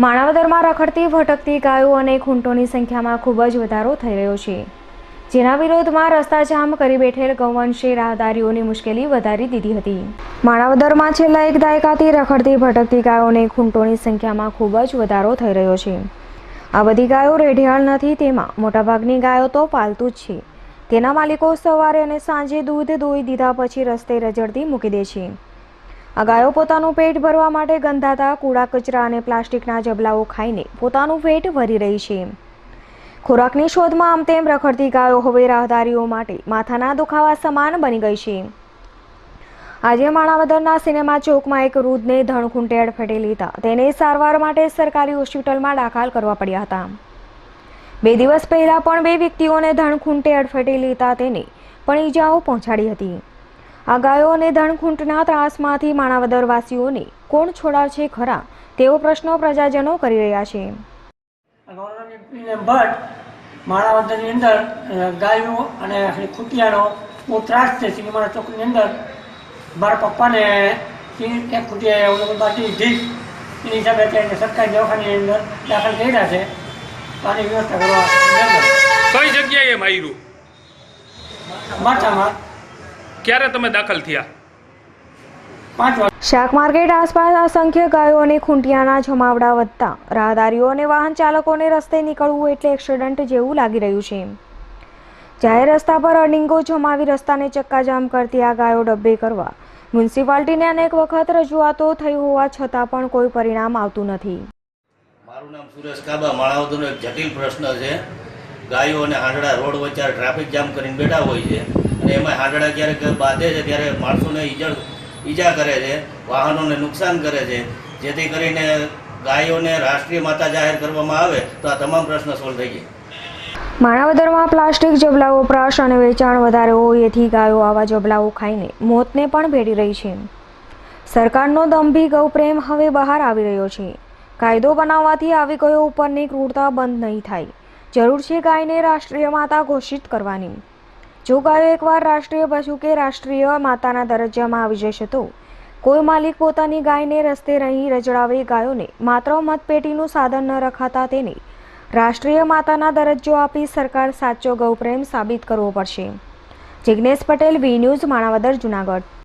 માણાવદરમાં રખડતી, ભટકતી ગાયો અને ખૂંટોની સંખ્યામાં ખૂબ જ વધારો થઈ રહ્યો છે. જેના વિરોધમાં રસ્તા જામ કરી બેઠેલ ગૌવંશે રાહદારીઓની મુશ્કેલી વધારી દીધી હતી. માણાવદરમાં છેલ્લા એક દાયકાથી રખડતી, ભટકતી ગાયો અને ખૂંટોની સંખ્યામાં ખૂબ જ વધારો થઈ રહ્યો છે. આ બધી ગાયો રેઢિયાળ નથી, તેમાં મોટાભાગની ગાયો તો પાલતું જ છે. તેના માલિકો સવારે અને સાંજે દૂધ દોઈ દીધા પછી રસ્તે રજડતી મૂકી દે છે. આ ગાયો પોતાનું પેટ ભરવા માટે ગંધાતા કૂડા કચરા અને પ્લાસ્ટિકના જબલાઓ ખાઈને પોતાનું પેટ ભરી રહી છે. ખોરાકની શોધમાં આમ તેમ રખડતી ગાયો હવે રાહદારીઓ માટે માથાના દુખાવા સમાન બની ગઈ છે. આજે માણાવદરના સિનેમા ચોકમાં એક વૃદ્ધને ધણખૂંટે અડફેટે લીધા. તેને સારવાર માટે સરકારી હોસ્પિટલમાં દાખલ કરવા પડ્યા હતા. બે દિવસ પહેલા પણ બે વ્યક્તિઓને ધણખૂંટે અડફેટે લીધા તેને પણ ઈજાઓ પહોંચાડી હતી. આ ગાયો અને ધણખૂંટના ત્રાસમાંથી માણાવદર વાસીઓને કોણ છોડાવશે ખરા? તેવો પ્રશ્નો પ્રજાજનો કરી રહ્યા છે. ભટ્ટ માણાવદરની અંદર ગાયો અને ખૂટિયાનો બહુ ત્રાસ છે. સિનેમાના ચોકની અંદર મારા પપ્પાને એક ખૂટિયાએ ઓલો બાકી ઢીક એની હિસાબે અત્યારે સરકારી દવાખાની અંદર દાખલ કર્યા છે. આની વ્યવસ્થા કરવા કઈ જગ્યાએ માર્યું માથામાં. ક્યારે તમે દાખલ થયા? શાક માર્કેટ આસપાસ અસંખ્ય ગાયો અને ખૂંટિયાના જમાવડા વધતા. રાહદારીઓ અને વાહન ચાલકોને રસ્તે નીકળવું એટલે એક્સિડન્ટ જેવું લાગી રહ્યું છે. જાહેર રસ્તા પર અર્નિંગો જમાવી રસ્તાને ચક્કાજામ કરતી આ ગાયો ડબ્બે કરવા. મ્યુનિસિપાલિટીને અનેક વખત રજૂઆતો થઈ હોવા છતાં પણ કોઈ પરિણામ આવતું નથી. મારું નામ સુરેશ કાબા. માણાવદરનો એક જટિલ પ્રશ્ન છે. ગાયો અને હાંડડા રોડ વચ્ચે ટ્રાફિક જામ કરીને બેઠા હોય છે. અને એમાં હાંડડા ક્યારેક બાંધે છે, ત્યારે માણસોને ઈજા ઈજા કરે છે, વાહનોને નુકસાન કરે છે. જેથી કરીને ગાયોને રાષ્ટ્રીય માતા જાહેર કરવામાં આવે તો આ તમામ પ્રશ્ન સોલ્વ થઈ જાય. માણાવદરમાં પ્લાસ્ટિક જબલાઓ વપરાશ અને વેચાણ વધારે હોય એથી ગાયો આવા જબલાઓ ખાઈને મોતને પણ ભેટી રહી છે. સરકારનો દંભી ગૌપ્રેમ હવે બહાર આવી રહ્યો છે. કાયદો બનાવવાથી આવી ગયો ઉપરની ક્રૂરતા બંધ નહીં થાય. જરૂર છે ગાયને રાષ્ટ્રીય માતા ઘોષિત કરવાની. જો ગાયો એકવાર રાષ્ટ્રીય પશુ કે રાષ્ટ્રીય માતાના દરજ્જામાં આવી જશે તો કોઈ માલિક પોતાની ગાયને રસ્તે રહી રજડાવી ગાયોને માત્ર મતપેટીનું સાધન ન રખાતા તેને રાષ્ટ્રીય માતાના દરજ્જો આપી સરકાર સાચો ગૌપ્રેમ સાબિત કરવો પડશે. Jignesh Patel, V news, Manavadar, Junagadh.